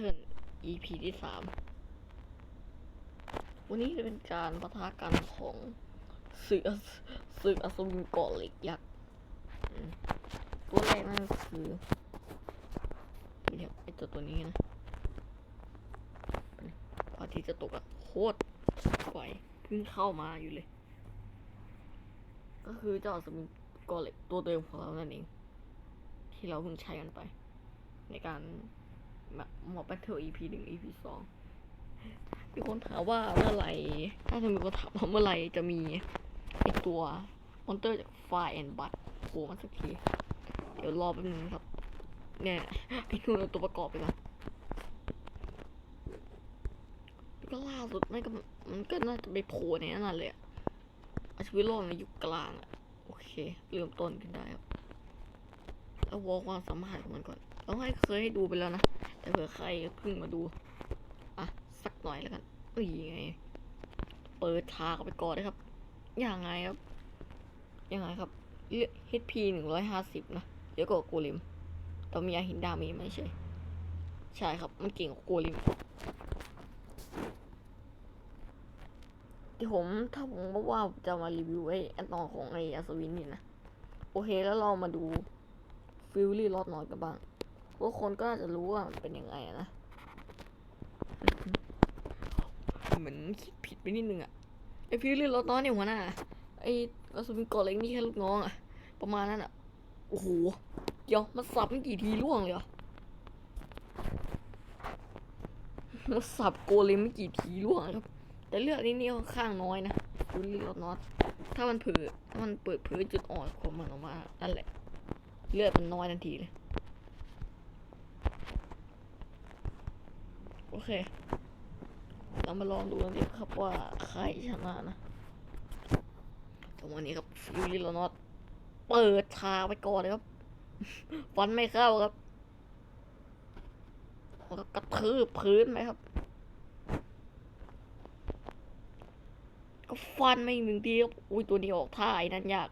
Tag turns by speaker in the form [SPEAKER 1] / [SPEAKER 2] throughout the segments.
[SPEAKER 1] ทิล EP ที่สามวันนี้จะเป็นการปะทะกันของศึกอสศึกอัศวินเกาะเหล็กยักษ์ตัวแรกนั่นคือเรียกไอตัวตัวนี้นะพอทิตย์จะตกอะโคตรไวเพิ่งเข้ามาอยู่เลย ก็คือเจ้าอัศวินเกาะเหล็กตัวเดิมของเรานั่นเอง ที่เราเพิ่งใช้กันไป ในการ หมอบแบทเทิล EP หนึ่ง EP สองมีคนถามว่าเมื่อไหร่ถ้าจะมีคนถามว่าเมื่อไหร่จะมีไอตัวมอนเตอร์จากไฟแอนบัตโผล่มาสักที เดี๋ยวรอแป๊บนึงครับ เนี่ยไอ้นู่นเอาตัวประกอบไปก่อนแล้วก็ล่าสุดไม่ก็มันก็น่าจะไปโผล่ในนั้นเลยอะอาชีวิตโลกในยุคกลางอะโอเค เริ่มต้นกันได้ครับแล้ววอลความสามารถของมันก่อนเราให้เคยให้ดูไปแล้วนะ เผื่อใครเพิ่งมาดู อะ สักหน่อยแล้วกันอุ้ยไง เปิดทางไปก่อนเลยครับ ยังไงครับ ยังไงครับเลือก HP หนึ่งร้อยห้าสิบนะเยอะกว่าโกลิมแต่มีอาหินดามีไม่ใช่ ใช่ครับ มันเก่งกว่าโกลิมที่ผมถ้าผมบอกว่าจะมารีวิวไอ้อันตอนของไอ้อัศวินนี่นะ โอเคแล้วเรามาดูฟิลลี่ลอดน้อยกันบ้าง พวกคนก็น่าจจะรู้ว่ามันเป็นยังไงนะ เหมือนคิดผิดไปนิดนึงอะไอฟิลลี่ลอดน้อยเนี่ยหัวหน้าไอกระสุนกอเล็กนี่แค่ลูกน้องอะประมาณนั้นอะโอ้โหเดี๋ยวมันสับไม่กี่ทีล่วงเลยเหรอมันสับโกเลมไม่กี่ทีล่วงครับ แต่เลือดนี่นี่ค่อนข้างน้อยนะฟิลลี่ลอดน้อยถ้ามันเผลอถ้ามันเปิดเผยจุดอ่อนของมันออกมานั่นแหละ เลือดมันน้อยทันทีเลย โอเค เรามาลองดูกันดิครับว่าใครชนะนะตรงวันนี้ครับฟิวลิลนอตเปิดทางไปก่อนเลยครับฟันไม่เข้าครับแล้วก็กระทืบพื้นไหมครับ ก็ฟันไม่หนึ่งทีครับอุ้ยตัวนี้ออกท่าไอ้นั่นยาก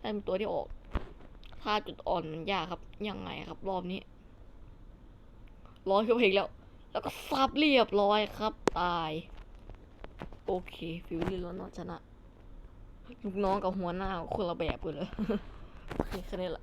[SPEAKER 1] ได้เป็นตัวที่ออกท่าจุดอ่อนมันยากครับ ยังไงครับ รอบนี้ร้อยเข้าไปอีกแล้ว แล้วก็ซับเรียบร้อยครับ ตาย โอเค ฟิวลี่แล้วนอชนะ ลูกน้องกับหัวหน้าคนละแบบกันเลย โอเคแค่นี้แหละ